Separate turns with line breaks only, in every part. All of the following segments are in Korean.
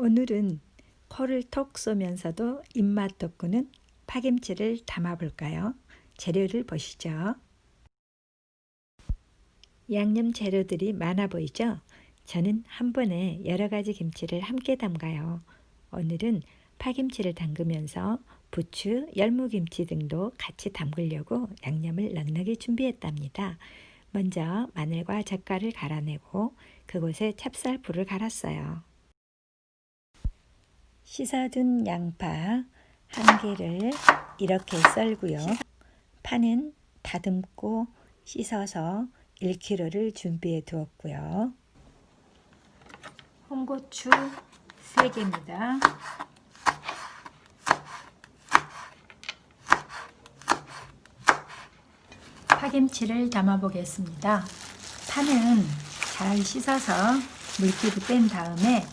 오늘은 코를 톡 쏘면서도 입맛 돋구는 파김치를 담아볼까요? 재료를 보시죠. 양념 재료들이 많아 보이죠? 저는 한 번에 여러 가지 김치를 함께 담가요. 오늘은 파김치를 담그면서 부추, 열무김치 등도 같이 담그려고 양념을 넉넉히 준비했답니다. 먼저 마늘과 젓갈을 갈아내고 그곳에 찹쌀풀을 갈았어요. 씻어둔 양파 한 개를 이렇게 썰고요. 파는 다듬고 씻어서 1kg를 준비해 두었고요. 홍고추 3개입니다. 파김치를 담아 보겠습니다. 파는 잘 씻어서 물기를 뺀 다음에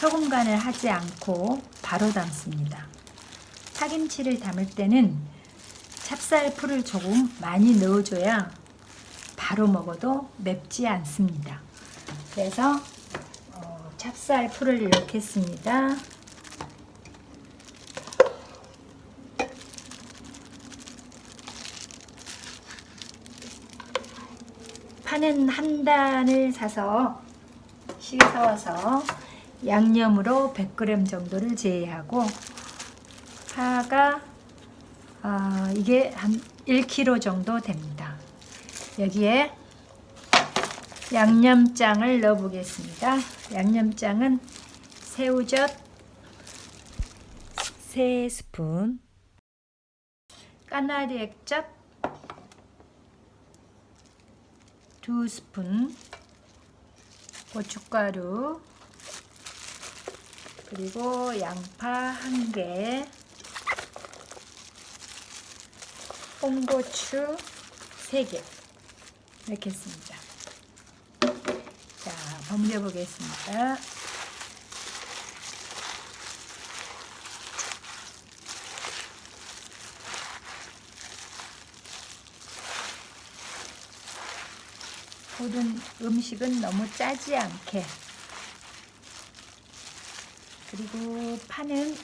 소금 간을 하지 않고 바로 담습니다. 파김치를 담을 때는 찹쌀 풀을 조금 많이 넣어줘야 바로 먹어도 맵지 않습니다. 그래서 어, 찹쌀 풀을 넣겠습니다. 파는 한 단을 사서 씻어서 양념으로 100g 정도를 제외하고 파가 어, 이게 한 1kg 정도 됩니다. 여기에 양념장을 넣어 보겠습니다. 양념장은 새우젓 3스푼 까나리 액젓 2스푼 고춧가루 그리고 양파 1개 홍고추 3개 넣겠습니다. 자, 버무려 보겠습니다. 모든 음식은 너무 짜지 않게 그리고 파는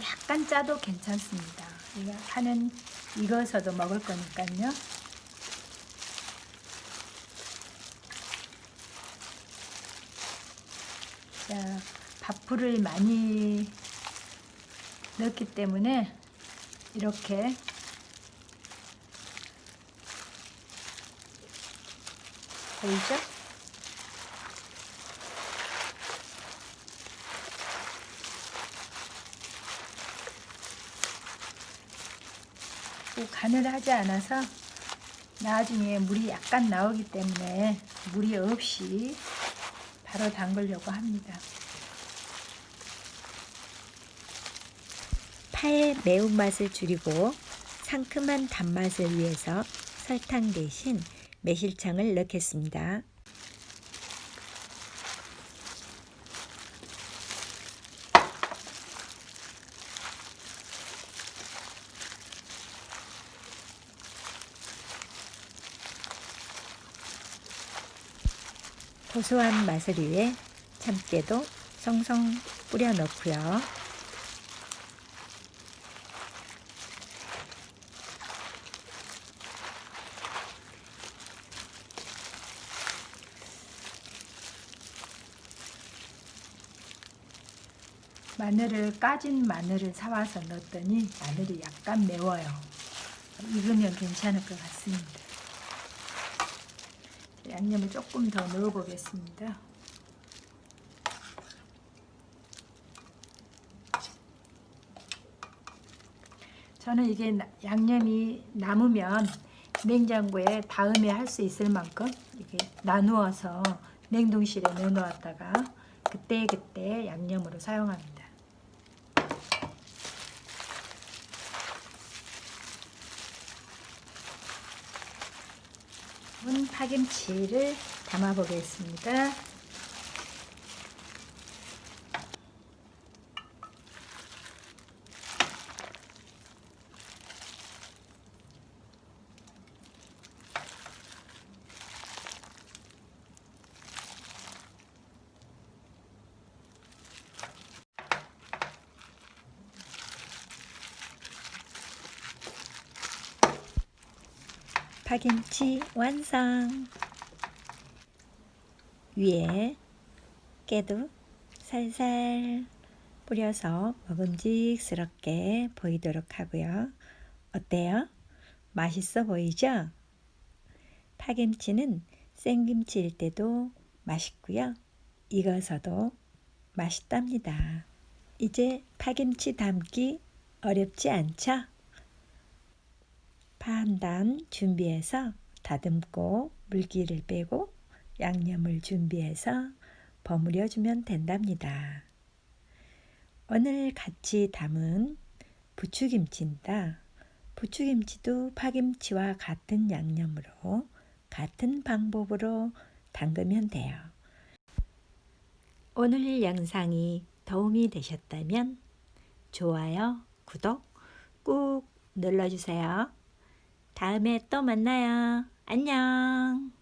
약간 짜도 괜찮습니다. 파는 익어서도 먹을 거니까요. 자, 밥풀을 많이 넣었기 때문에 이렇게 보이죠? 간을 하지 않아서 나중에 물이 약간 나오기 때문에 물이 없이 바로 담그려고 합니다.
파의 매운맛을 줄이고 상큼한 단맛을 위해서 설탕 대신 매실청을 넣겠습니다. 고소한 맛을 위해 참깨도 성성 뿌려 넣고요.
마늘을 까진 마늘을 사와서 넣었더니 마늘이 약간 매워요. 익으면 괜찮을 것 같습니다. 양념을 조금 더 넣어 보겠습니다. 저는 이게 나- 양념이 남으면 냉장고에 다음에 할 수 있을 만큼 이렇게 나누어서 냉동실에 넣어 놓았다가 그때 그때 양념으로 사용합니다. 문 파김치를 담아 보겠습니다. 파김치 완성! 위에 깨도 살살 뿌려서 먹음직스럽게 보이도록 하고요. 어때요? 맛있어 보이죠? 파김치는 생김치일 때도 맛있고요. 익어서도 맛있답니다. 이제 파김치 담기 어렵지 않죠? 파한단 준비해서 다듬고 물기를 빼고 양념을 준비해서 버무려 주면 된답니다. 오늘 같이 담은 부추김치입니다. 부추김치도 파김치와 같은 양념으로 같은 방법으로 담그면 돼요. 오늘 영상이 도움이 되셨다면 좋아요, 구독 꾹 눌러주세요. 다음에 또 만나요. 안녕.